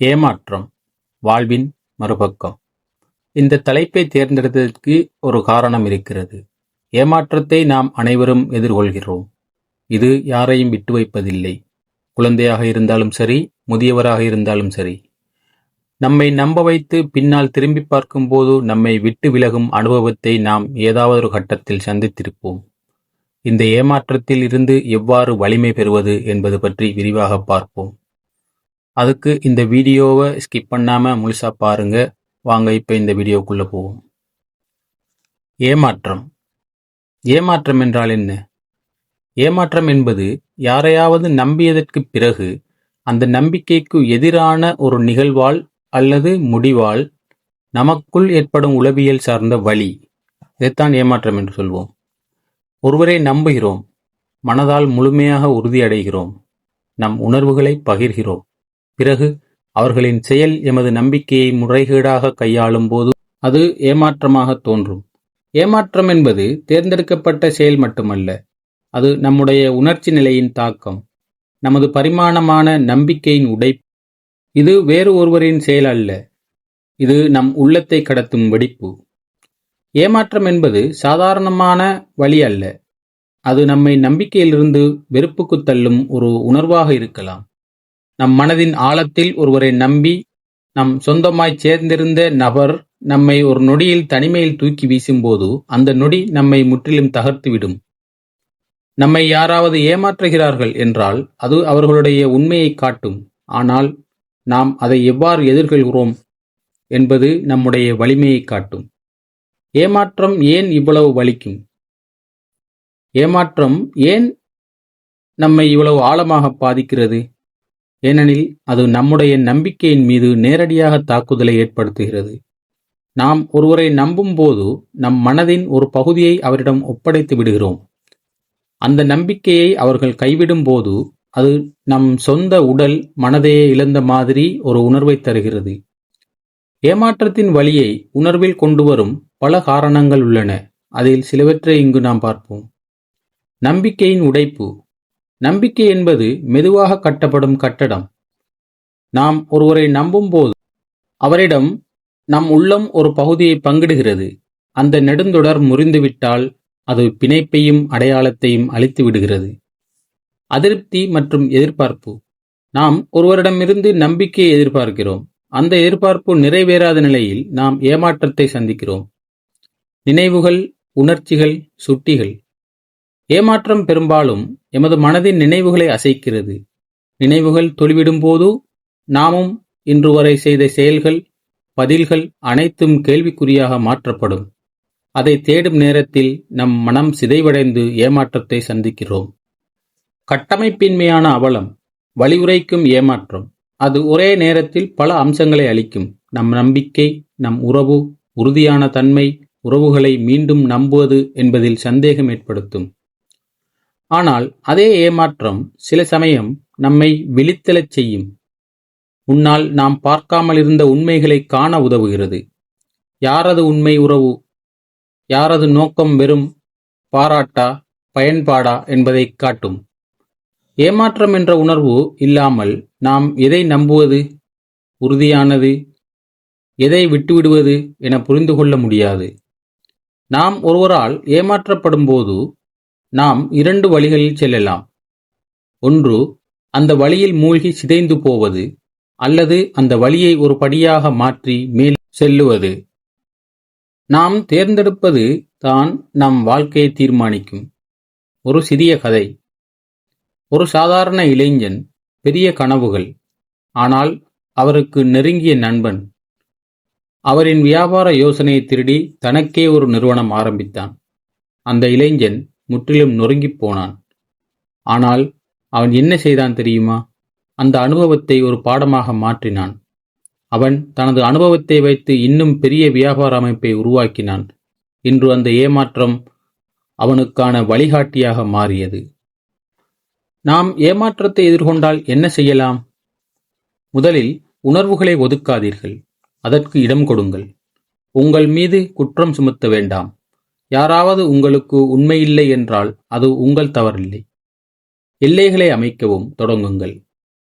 ஏமாற்றம் வாழ்வின் மறுபக்கம். இந்த தலைப்பை தேர்ந்தெடுத்ததற்கு ஒரு காரணம் இருக்கிறது. ஏமாற்றத்தை நாம் அனைவரும் எதிர்கொள்கிறோம். இது யாரையும் விட்டு வைப்பதில்லை. குழந்தையாக இருந்தாலும் சரி முதியவராக இருந்தாலும் சரி. நம்மை நம்ப வைத்து பின்னால் திரும்பி பார்க்கும்போது நம்மை விட்டு விலகும் அனுபவத்தை நாம் ஏதாவது ஒரு கட்டத்தில் சந்தித்திருப்போம். இந்த ஏமாற்றத்தில் இருந்து எவ்வாறு வலிமை பெறுவது என்பது பற்றி விரிவாக பார்ப்போம். அதுக்கு இந்த வீடியோவை ஸ்கிப் பண்ணாமல் முழுசா பாருங்க. வாங்க இப்போ இந்த வீடியோக்குள்ளே போவோம். ஏமாற்றம். ஏமாற்றம் என்றால் என்ன? ஏமாற்றம் என்பது யாரையாவது நம்பியதற்கு பிறகு அந்த நம்பிக்கைக்கு எதிரான ஒரு நிகழ்வால் அல்லது முடிவால் நமக்குள் ஏற்படும் உளவியல் சார்ந்த வழி. இதைத்தான் ஏமாற்றம் என்று சொல்வோம். ஒருவரை நம்புகிறோம். மனதால் முழுமையாக உறுதியடைகிறோம். நம் உணர்வுகளை பகிர்கிறோம். பிறகு அவர்களின் செயல் எமது நம்பிக்கையை முறைகேடாக கையாளும் போது அது ஏமாற்றமாக தோன்றும். ஏமாற்றம் என்பது தேர்ந்தெடுக்கப்பட்ட செயல் மட்டுமல்ல அது நம்முடைய உணர்ச்சி நிலையின் தாக்கம் நமது பரிமாணமான நம்பிக்கையின் உடை இது வேறு ஒருவரின் செயல் அல்ல இது நம் உள்ளத்தை கடத்தும் வெடிப்பு. ஏமாற்றம் என்பது சாதாரணமான வழி அல்ல அது நம்மை நம்பிக்கையிலிருந்து வெறுப்புக்கு தள்ளும் ஒரு உணர்வாக இருக்கலாம். நம் மனதின் ஆழத்தில் ஒருவரை நம்பி நம் சொந்தமாய் சேர்ந்திருந்த நபர் நம்மை ஒரு நொடியில் தனிமையில் தூக்கி வீசும்போது அந்த நொடி நம்மை முற்றிலும் தகர்த்துவிடும். நம்மை யாராவது ஏமாற்றுகிறார்கள் என்றால் அது அவர்களுடைய உண்மையை காட்டும். ஆனால் நாம் அதை எவ்வாறு எதிர்கொள்கிறோம் என்பது நம்முடைய வலிமையை காட்டும். ஏமாற்றம் ஏன் இவ்வளவு வலிக்கும்? ஏமாற்றம் ஏன் நம்மை இவ்வளவு ஆழமாக பாதிக்கிறது? ஏனெனில் அது நம்முடைய நம்பிக்கையின் மீது நேரடியாக தாக்குதலை ஏற்படுத்துகிறது. நாம் ஒருவரை நம்பும்போது நம் மனதின் ஒரு பகுதியை அவரிடம் ஒப்படைத்து விடுகிறோம். அந்த நம்பிக்கையை அவர்கள் கைவிடும் போது அது நம் சொந்த உடல் மனதையே இழந்த மாதிரி ஒரு உணர்வை தருகிறது. ஏமாற்றத்தின் வழியை உணர்வில் கொண்டு வரும் பல காரணங்கள் உள்ளன. அதில் சிலவற்றை இங்கு நாம் பார்ப்போம். நம்பிக்கையின் உடைப்பு. நம்பிக்கை என்பது மெதுவாக கட்டப்படும் கட்டடம். நாம் ஒருவரை நம்பும்போது அவரிடம் நம் உள்ளம் ஒரு பகுதியை பங்கிடுகிறது. அந்த நெடுந்தொடர் முறிந்துவிட்டால் அது பிணைப்பையும் அடையாளத்தையும் அழித்து விடுகிறது. அதிருப்தி மற்றும் எதிர்பார்ப்பு. நாம் ஒருவரிடமிருந்து நம்பிக்கையை எதிர்பார்க்கிறோம். அந்த எதிர்பார்ப்பு நிறைவேறாத நிலையில் நாம் ஏமாற்றத்தை சந்திக்கிறோம். நினைவுகள் உணர்ச்சிகள் சுட்டிகள். ஏமாற்றம் பெரும்பாலும் எமது மனதின் நினைவுகளை அசைக்கிறது. நினைவுகள் தொழிவிடும்போது நாமும் இன்று வரை செய்த செயல்கள் பதில்கள் அனைத்தும் கேள்விக்குறியாக மாற்றப்படும். அதை தேடும் நேரத்தில் நம் மனம் சிதைவடைந்து ஏமாற்றத்தை சந்திக்கிறோம். கட்டமைப்பின்மையான அவலம் வழியுரைக்கும் ஏமாற்றம் அது ஒரே நேரத்தில் பல அம்சங்களை அளிக்கும். நம் நம்பிக்கை நம் உறவு உறுதியான தன்மை உறவுகளை மீண்டும் நம்புவது என்பதில் சந்தேகம் ஏற்படுத்தும். ஆனால் அதே ஏமாற்றம் சில சமயம் நம்மை விழித்தெழச் செய்யும். முன்னால் நாம் பார்க்காமல் இருந்த உண்மைகளை காண உதவுகிறது. யாரது உண்மை உறவு? யாரது நோக்கம் வெறும் பாராட்டா பயன்பாடா என்பதை காட்டும். ஏமாற்றம் என்ற உணர்வு இல்லாமல் நாம் எதை நம்புவது? உறுதியானது? எதை விட்டுவிடுவது என புரிந்து கொள்ள முடியாது. நாம் ஒருவரால் ஏமாற்றப்படும் போது நாம் இரண்டு வழிகளில் செல்லலாம். ஒன்று அந்த வழியில் மூழ்கி சிதைந்து போவது அல்லது அந்த வழியை ஒரு படியாக மாற்றி மேல் செல்லுவது. நாம் தேர்ந்தெடுப்பது தான் நம் வாழ்க்கையை தீர்மானிக்கும். ஒரு சிறிய கதை. ஒரு சாதாரண இளைஞன் பெரிய கனவுகள். ஆனால் அவருக்கு நெருங்கிய நண்பன். அவரின் வியாபார யோசனையை திருடி தனக்கே ஒரு நிறுவனம் ஆரம்பித்தான். அந்த இளைஞன் முற்றிலும் நொறுங்கிப் போனான். ஆனால் அவன் என்ன செய்தான் தெரியுமா? அந்த அனுபவத்தை ஒரு பாடமாக மாற்றினான். அவன் தனது அனுபவத்தை வைத்து இன்னும் பெரிய வியாபார அமைப்பை உருவாக்கினான். இன்று அந்த ஏமாற்றம் அவனுக்கான வழிகாட்டியாக மாறியது. நாம் ஏமாற்றத்தை எதிர்கொண்டால் என்ன செய்யலாம்? முதலில் உணர்வுகளை ஒதுக்காதீர்கள். அதற்கு இடம் கொடுங்கள். உங்கள் மீது குற்றம் சுமத்த வேண்டாம். யாராவது உங்களுக்கு உண்மையில்லை என்றால் அது உங்கள் தவறில்லை. எல்லைகளை அமைக்கவும் தொடங்குங்கள்.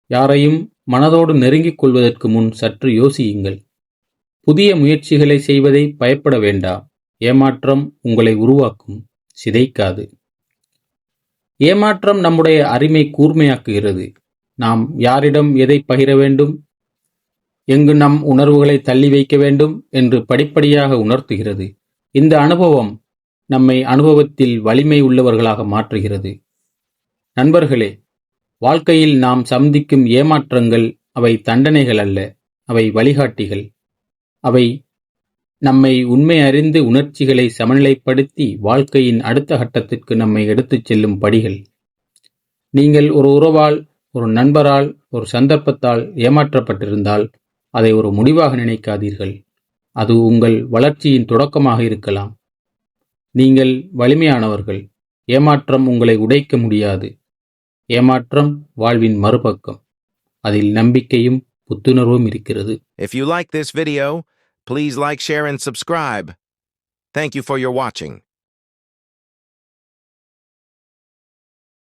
யாரையும் மனதோடு நெருங்கிக் கொள்வதற்கு முன் சற்று யோசியுங்கள். புதிய முயற்சிகளை செய்வதை பயப்பட வேண்டாம் ஏமாற்றம் உங்களை உருவாக்கும். சிதைக்காது. ஏமாற்றம் நம்முடைய அருமை கூர்மையாக்குகிறது. நாம் யாரிடம் எதை பகிர வேண்டும்? எங்கு நம் உணர்வுகளை தள்ளி வைக்க வேண்டும் என்று படிப்படியாக உணர்த்துகிறது. இந்த அனுபவம் நம்மை அனுபவத்தில் வலிமை உள்ளவர்களாக மாற்றுகிறது. நண்பர்களே வாழ்க்கையில் நாம் சந்திக்கும் ஏமாற்றங்கள் அவை தண்டனைகள் அல்ல அவை வழிகாட்டிகள். அவை நம்மை உண்மை அறிந்து உணர்ச்சிகளை சமநிலைப்படுத்தி வாழ்க்கையின் அடுத்த கட்டத்திற்கு நம்மை எடுத்துச் செல்லும் படிகள். நீங்கள் ஒரு உறவால் ஒரு நண்பரால் ஒரு சந்தர்ப்பத்தால் ஏமாற்றப்பட்டிருந்தால் அதை ஒரு முடிவாக நினைக்காதீர்கள். அது உங்கள் வளர்ச்சியின் தொடக்கமாக இருக்கலாம். நீங்கள் வலிமையானவர்கள் ஏமாற்றம் உங்களை உடைக்க முடியாது ஏமாற்றம் வாழ்வின் மறுபக்கம் அதில் நம்பிக்கையும் புத்துணர்வும் இருக்கிறது If you like this video, please like, share, and subscribe. Thank you for your watching.